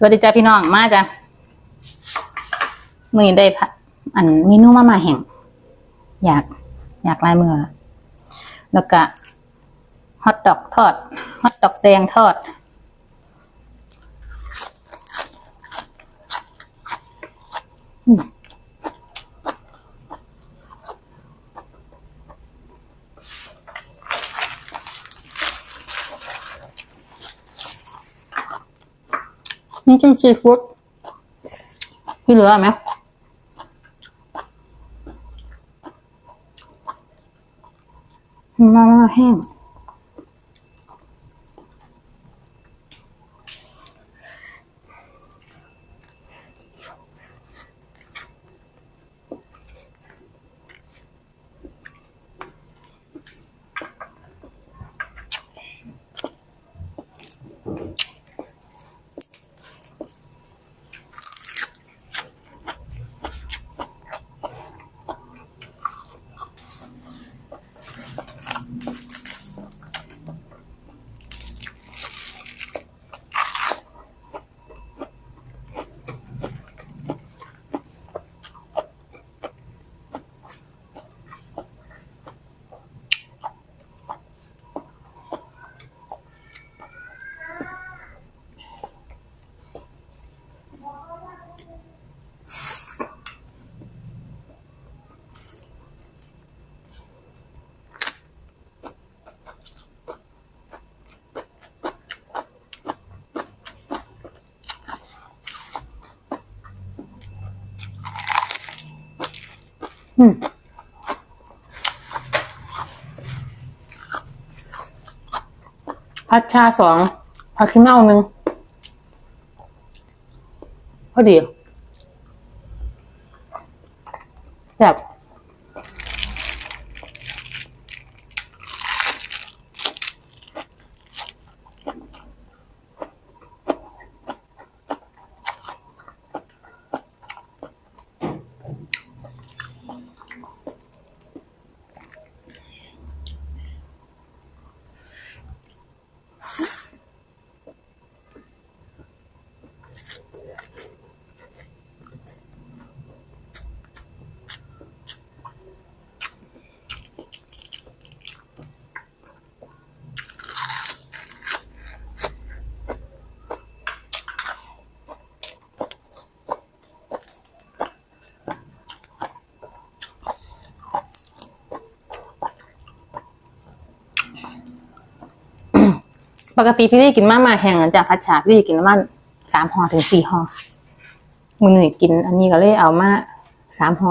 สวัสดีจ้าพี่น้องมาจ้ะมือได้ผัดอันเมนูมามาแห่ง อยาก อยากลายมือ แล้วก็ฮอทดอกทอดฮอทดอกแดงทอด อืม ซีฟู้ดที่เหลือไหมมาม่าแห้ง พัชชาสองพักขี้เมาหนึ่งพอดีแบบ ปกติพี่ได้กินมามาแห้งอะจากพัชชาพี่ได้กินประมาณสามห่อถึงสี่ห่อมือหนึ่งกิน อันนี้ก็เลยเอามาสามห่อ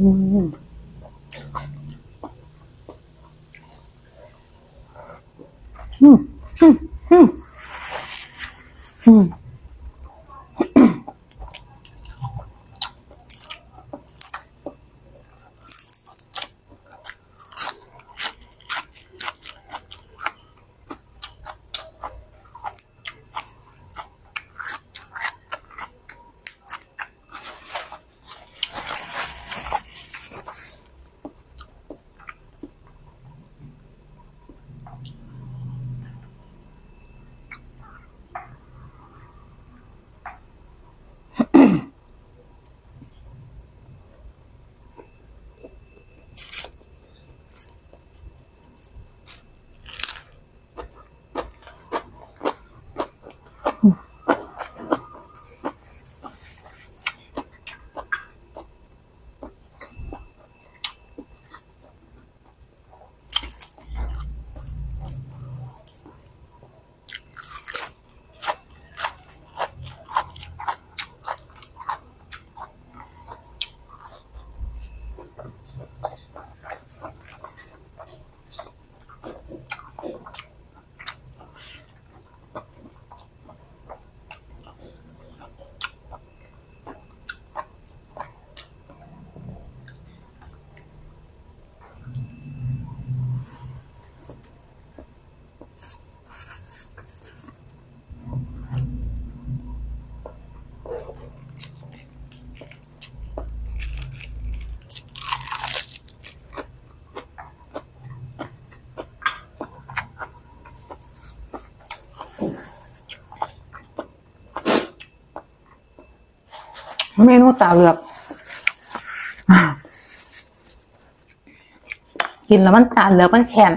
อืมอืมอื เมนูตาเหลือก กินแล้วมันตาเหลือกมันแข็ง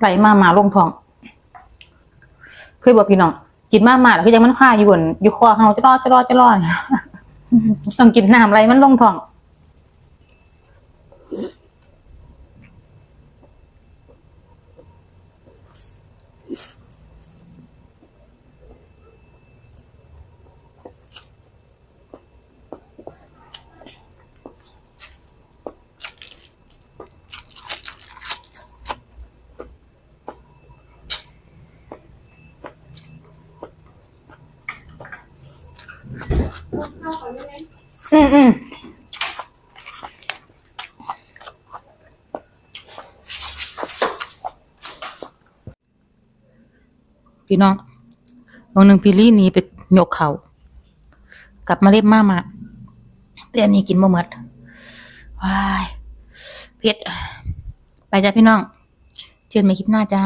ไหลมามาลงท้องเคยบอกพี่น้องกินมากมาแล้วคือยังมันค่าอยู่บนอยู่คอเฮาจะรอดจะรอดจะรอดต้องกินน้ำอะไรมันลงท้อง อืมอืมพี่น้องวันหนึ่งพี่ลี่หนีไปยกเขากลับมาเล็บมามาแต่อันนี้กินบ่หมดว้ายเผ็ดไปจ้ะพี่น้อง เจอกันใหม่คลิปหน้าจ้า